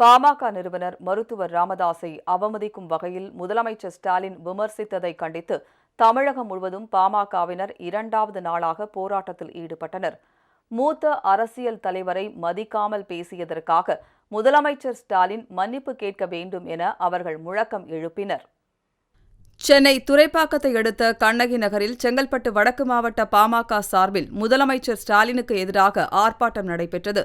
பாமக நிறுவனர் மருத்துவர் ராமதாஸை அவமதிக்கும் வகையில் முதலமைச்சர் ஸ்டாலின் விமர்சித்ததை கண்டித்து தமிழகம் முழுவதும் பாமகவினர் இரண்டாவது நாளாக போராட்டத்தில் ஈடுபட்டனர். மூத்த அரசியல் தலைவரை மதிக்காமல் பேசியதற்காக முதலமைச்சர் ஸ்டாலின் மன்னிப்பு கேட்க வேண்டும் என அவர்கள் முழக்கம் எழுப்பினர். சென்னை துறைப்பாக்கத்தை அடுத்த கண்ணகி நகரில் செங்கல்பட்டு வடக்கு மாவட்ட பாமக சார்பில் முதலமைச்சர் ஸ்டாலினுக்கு எதிராக ஆர்ப்பாட்டம் நடைபெற்றது.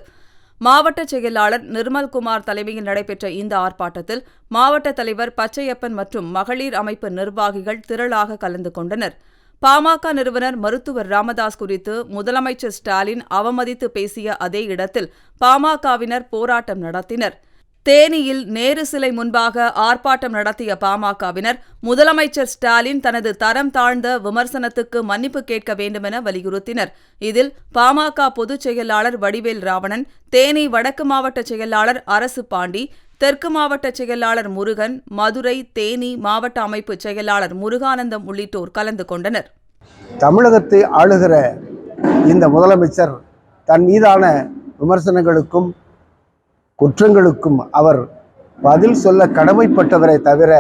மாவட்ட செயலாளர் நிர்மல்குமார் தலைமையில் நடைபெற்ற இந்த ஆர்ப்பாட்டத்தில் மாவட்ட தலைவர் பச்சையப்பன் மற்றும் மகளிர் அமைப்பு நிர்வாகிகள் திரளாக கலந்து கொண்டனர். பாமக நிறுவனர் மருத்துவர் ராமதாஸ் குறித்து முதலமைச்சர் ஸ்டாலின் அவமதித்து பேசிய அதே இடத்தில் பாமகவினர் போராட்டம் நடத்தினர். தேனியில் நேரு சிலை முன்பாக ஆர்ப்பாட்டம் நடத்திய பாமகவினர் முதலமைச்சர் ஸ்டாலின் தனது தரம் தாழ்ந்த விமர்சனத்துக்கு மன்னிப்பு கேட்க வேண்டுமென வலியுறுத்தினர். இதில் பாமக பொதுச் செயலாளர் வடிவேல் ராவணன் தேனி வடக்கு மாவட்ட செயலாளர் அரசு பாண்டி தெற்கு மாவட்ட செயலாளர் முருகன் மதுரை தேனி மாவட்ட அமைப்பு செயலாளர் முருகானந்தம் உள்ளிட்டோர் கலந்து கொண்டனர். தமிழகத்தை ஆளுகிற இந்த முதலமைச்சர் தன் மீதான விமர்சனங்களுக்கும் குற்றங்களுக்கும் அவர் பதில் சொல்ல கடமைப்பட்டவரை தவிர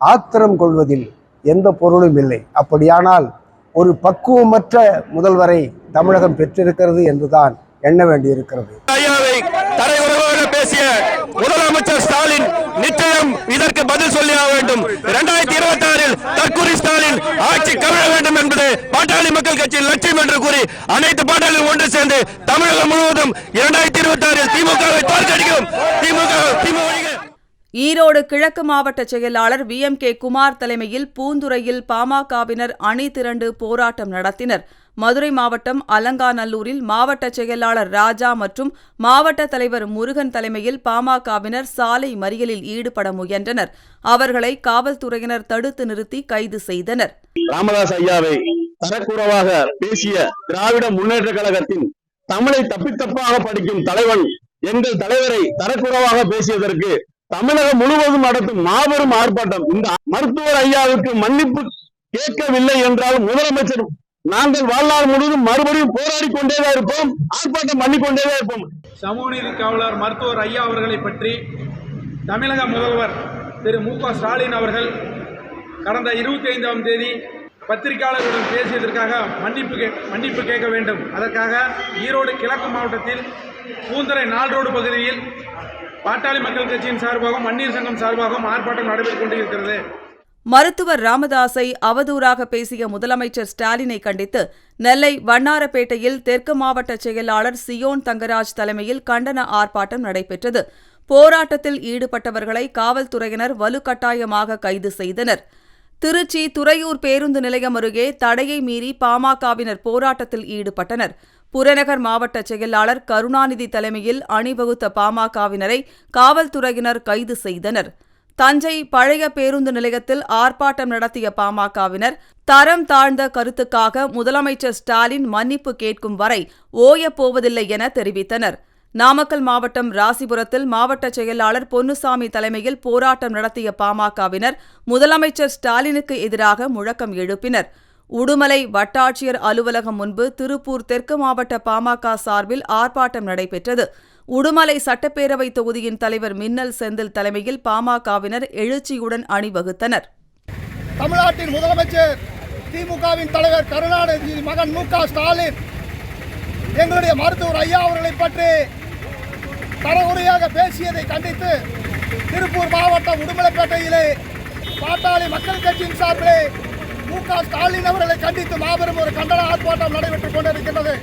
ஆத்திரம் கொள்வதில் எந்த பொருளும் இல்லை. அப்படியானால் ஒரு பக்குவமற்ற முதல்வரை தமிழகம் பெற்றிருக்கிறது என்றுதான் எண்ண வேண்டியிருக்கிறது. பேசிய முதலமைச்சர் ஸ்டாலின் நிச்சயம் இதற்கு பதில் சொல்லியாக வேண்டும் இரண்டாயிரத்தி இருபத்தி ஆறில் தற்கூரி ஸ்டாலின் ஆட்சி கவிழ வேண்டும் என்பது பாட்டாளி மக்கள் கட்சியின் லட்சியம் என்று கூறி அனைத்து பாட்டாளிகளும் ஒன்று சேர்ந்து தமிழகம் முழுவதும் இரண்டாயிரத்தி இருபத்தி ஆறில் திமுகவை தோற்கடிக்கும். திமுக திமுக ஈரோடு கிழக்கு மாவட்ட செயலாளர் வி எம் கே குமார் தலைமையில் பூந்துறையில் பாமகவினர் அணி திரண்டு போராட்டம் நடத்தினர். மதுரை மாவட்டம் அலங்காநல்லூரில் மாவட்ட செயலாளர் ராஜா மற்றும் மாவட்ட தலைவர் முருகன் தலைமையில் பாமகவினர் சாலை மறியலில் ஈடுபட முயன்றனர். அவர்களை காவல்துறையினர் தடுத்து நிறுத்தி கைது செய்தனர். ராமதாஸ் ஐயாவை தரக்குறவாக பேசிய திராவிட முன்னேற்ற கழகத்தின் தமிழை தப்பித்தப்பாக படிக்கும் தலைவன் எங்கள் தலைவரை தரக்குறவாக பேசியதற்கு தமிழகம் முழுவதும் நடத்தும் மாபெரும் ஆர்ப்பாட்டம். இந்த மருத்துவர் ஐயாவுக்கு மன்னிப்பு கேட்கவில்லை என்றால் முதலமைச்சர் நாங்கள் வாழ்நாள் முழுவதும் மறுபடியும் போராடி கொண்டேதான் இருப்போம் ஆர்ப்பாட்டம் பண்ணி கொண்டேதான் இருப்போம். சமூக நீதி காவலர் மருத்துவர் ஐயா அவர்களை பற்றி தமிழக முதல்வர் திரு மு க ஸ்டாலின் அவர்கள் கடந்த இருபத்தி ஐந்தாம் தேதி பத்திரிகையாளர்களிடம் பேசியதற்காக மன்னிப்பு கே மன்னிப்பு கேட்க வேண்டும். அதற்காக ஈரோடு கிழக்கு மாவட்டத்தில் பூந்தரை நாள் ரோடு பகுதியில் பாட்டாளி மக்கள் கட்சியின் சார்பாகவும் மன்னியர் சங்கம் சார்பாகவும் ஆர்ப்பாட்டம் நடைபெற்றுக் கொண்டிருக்கிறது. மருத்துவர் ராமதாஸை அவதூறாக பேசிய முதலமைச்சர் ஸ்டாலினை கண்டித்து நெல்லை வண்ணாரப்பேட்டையில் தெற்கு மாவட்ட செயலாளர் சியோன் தங்கராஜ் தலைமையில் கண்டன ஆர்ப்பாட்டம் நடைபெற்றது. போராட்டத்தில் ஈடுபட்டவர்களை காவல்துறையினர் வலுக்கட்டாயமாக கைது செய்தனர். திருச்சி துறையூர் பேருந்து நிலையம் அருகே தடையை மீறி பாமகவினர் போராட்டத்தில் ஈடுபட்டனர். புறநகர் மாவட்ட செயலாளர் கருணாநிதி தலைமையில் அணிவகுத்த பாமகவினரை காவல்துறையினர் கைது செய்தனர். தஞ்சை பழைய பேருந்து நிலையத்தில் ஆர்ப்பாட்டம் நடத்திய பாமகவினர் தரம் தாழ்ந்த கருத்துக்காக முதலமைச்சர் ஸ்டாலின் மன்னிப்பு கேட்கும் வரை ஓயப்போவதில்லை என தெரிவித்தனர். நாமக்கல் மாவட்டம் ராசிபுரத்தில் மாவட்ட செயலாளர் பொன்னுசாமி தலைமையில் போராட்டம் நடத்திய பாமகவினர் முதலமைச்சர் ஸ்டாலினுக்கு எதிராக முழக்கம் எழுப்பினர். உடுமலை வட்டாட்சியர் அலுவலகம் முன்பு திருப்பூர் தெற்கு மாவட்ட பாமக சார்பில் ஆர்ப்பாட்டம் நடைபெற்றது. உடுமலை சட்டப்பேரவை தொகுதியின் தலைவர் மின்னல் செந்தில் தலைமையில் பாமகவினர் எழுச்சியுடன் அணிவகுத்தனர். தமிழ்நாட்டின் முதலமைச்சர் திமுகவின் தலைவர் கருணாநிதி மகன் மு ஸ்டாலின் எங்களுடைய மருத்துவர் ஐயா அவர்களை பற்றி தரகுறையாக பேசியதை கண்டித்து திருப்பூர் மாவட்டம் உடுமலைப்பேட்டையிலே பாட்டாளி மக்கள் கட்சியின் சார்பிலே மு க ஸ்டாலின் அவர்களை கண்டித்து மாபெரும் ஒரு கண்டன ஆர்ப்பாட்டம் நடைபெற்றுக் கொண்டிருக்கின்றது.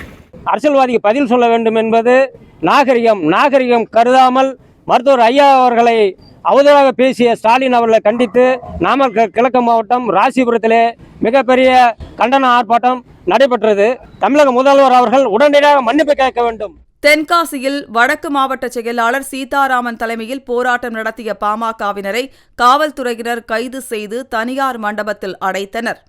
அரசியல்வாதிக்கு பதில் சொல்ல வேண்டும் என்பது நாகரிகம் நாகரிகம் கருதாமல் மருத்துவர் ஐயா அவர்களை அவதூறாக பேசிய ஸ்டாலின் அவர்களை கண்டித்து நாமக்கல் கிழக்கு மாவட்டம் ராசிபுரத்திலே மிகப்பெரிய கண்டன ஆர்ப்பாட்டம் நடைபெற்றது. தமிழக முதல்வர் அவர்கள் உடனடியாக மன்னிப்பு கேட்க வேண்டும். தென்காசியில் வடக்கு மாவட்ட செயலாளர் சீதாராமன் தலைமையில் போராட்டம் நடத்திய பாமகவினரை காவல்துறையினர் கைது செய்து தனியார் மண்டபத்தில் அடைத்தனர்.